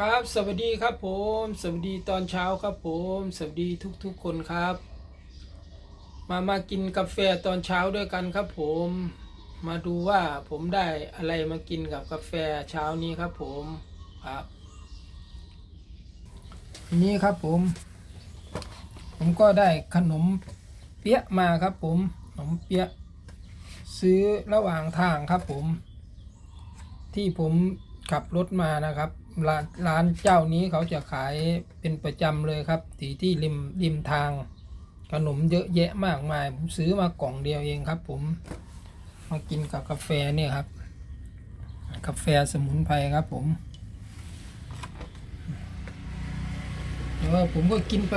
ครับ สวัสดีครับผม สวัสดีตอนเช้าครับผม สวัสดีทุกๆคนครับ มามากินกาแฟตอนเช้าด้วยกันครับผม มาดูว่าผมได้อะไรมากินกับกาแฟเช้านี้ครับผมครับนี่ครับผม ผมก็ได้ขนมเปี๊ยะมาครับผมขนมเปี๊ยะซื้อระหว่างทางครับผม ที่ผมขับรถมานะครับ ร้านร้านเจ้านี้เขาจะขายเป็นประจำเลยครับที่ที่ริมริมทาง ขนมเยอะแยะมากมาย ผมซื้อมากล่องเดียวเองครับ ผมมากินกับกาแฟเนี่ยครับ กาแฟสมุนไพรครับ ผมแต่ว่าผมก็กินไป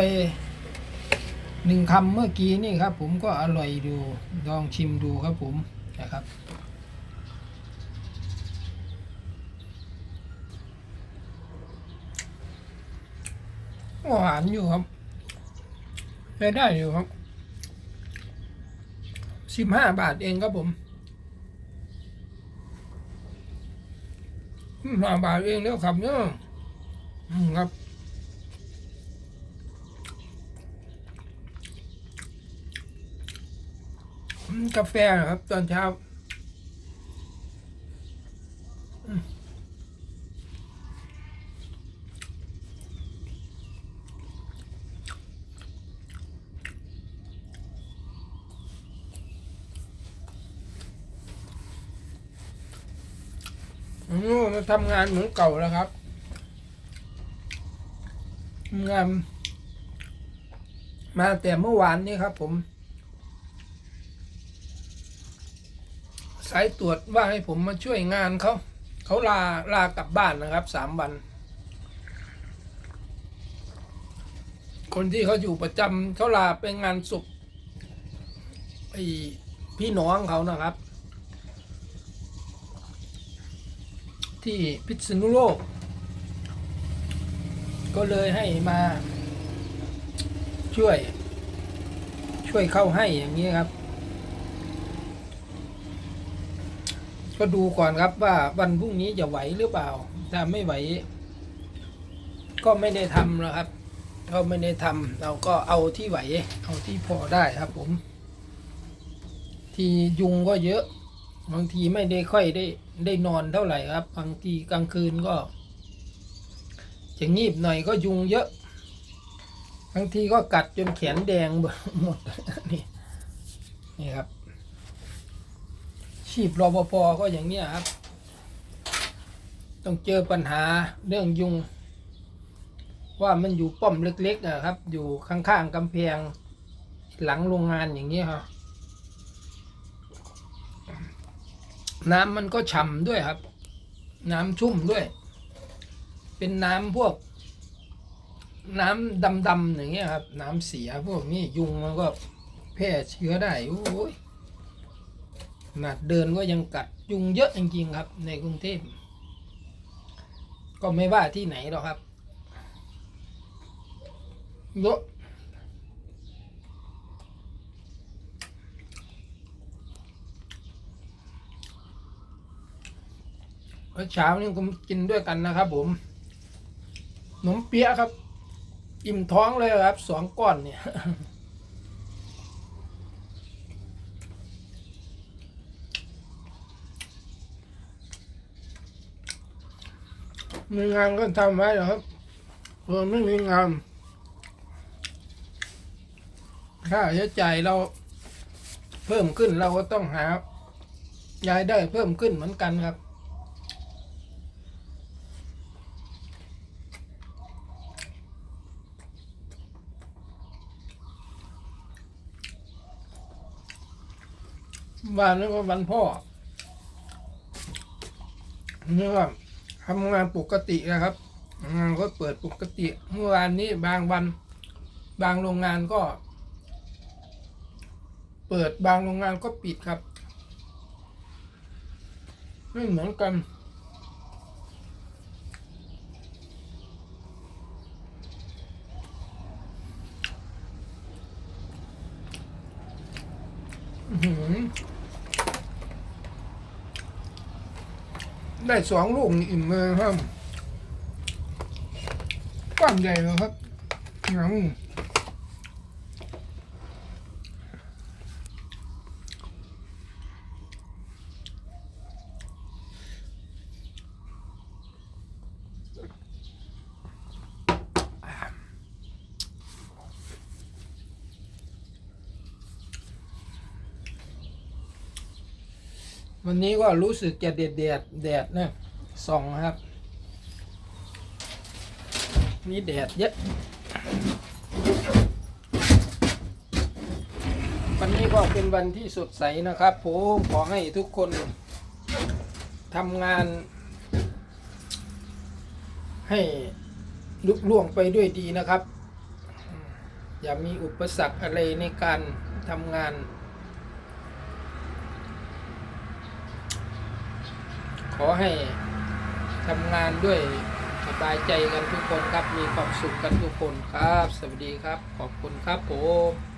หนึ่งคำเมื่อกี้นี่ครับ ผมก็อร่อยดูลองชิมดูครับผมนะครับ หวานอยู่ครับใช้ได้อยู่ครับสิบห้าบาทเองครับผมห้าบาทเองแล้วครับเนี่ยครับกาแฟครับตอนเช้า อืมมาทำงานเหมือนเก่าแล้วครับงานมาแต่เมื่อวานนี้ครับ ผม สายตรวจว่าให้ผมมาช่วยงานเขาเขาลาลากลับบ้านนะครับสามวัน คนที่เขาอยู่ประจำเขาลาไปงานศพไอพี่น้องเขานะครับ ที่พิษณุโลก ก็เลยให้มา ช่วย ช่วยเข้าให้อย่างนี้ครับ ก็ดูก่อนครับว่าวันพรุ่งนี้จะไหวหรือเปล่า ถ้าไม่ไหว ก็ไม่ได้ทำนะครับ ก็ไม่ได้ทำเราก็เอาที่ไหว เอาที่พอได้ครับผม ที่ยุงก็เยอะ บางทีไม่ได้ค่อยได้ได้นอนเท่าไหร่ครับ บางทีกลางคืนก็จะงีบหน่อยก็ยุงเยอะ บางทีก็กัดจนแขนแดงหมดนี่นี่ครับ ชีพรปภก็อย่างเนี้ยครับ ต้องเจอปัญหาเรื่องยุง ว่ามันอยู่ป้อมเล็กๆนะครับ อยู่ข้างๆกำแพงหลังโรงงานอย่างนี้ครับ น้ำมันก็ฉ่ำด้วยครับ น้ำชุ่มด้วย เป็นน้ำพวก น้ำดำๆอย่างเงี้ยครับ น้ำเสียพวกนี้ยุงมันก็แพร่เชื้อได้โอ้ยขนาดเดินก็ยังกัดยุงเยอะจริงๆครับ ในกรุงเทพก็ไม่ว่าที่ไหนหรอกครับเยอะ เมื่อเช้านี่ผมกินด้วยกันนะครับ ผมขนมเปี๊ยะครับ อิ่มท้องเลยครับสองก้อนเนี่ยมีงานก็ทำไว้ครับเออไม่มีงานค่าใช้จ่ายเราเพิ่มขึ้นเราก็ต้องหารายได้เพิ่มขึ้นเหมือนกันครับ วันนี้ก็วันพ่อนี่ก็ทำงานปกตินะครับงานก็เปิดปกติเมื่อวานนี้บางวัน บางโรงงานก็ เปิดบางโรงงานก็ปิดครับ ไม่เหมือนกันอื้อ ได้สองลูกอิ่มเลยครับกว้างใหญ่เลยครับหนัง วันนี้ก็รู้สึกจะเด็ดเด็ดแดดนะส่องครับ นี่แดดเยอะวันนี้ก็เป็นวันที่สดใสนะครับ ผมขอให้ทุกคนทำงาน ให้ลุล่วงไปด้วยดีนะครับ อย่ามีอุปสรรคอะไรในการทำงาน ขอให้ทำงานด้วยสบายใจกันทุกคนครับ มีความสุขกันทุกคนครับ สวัสดีครับ ขอบคุณครับผม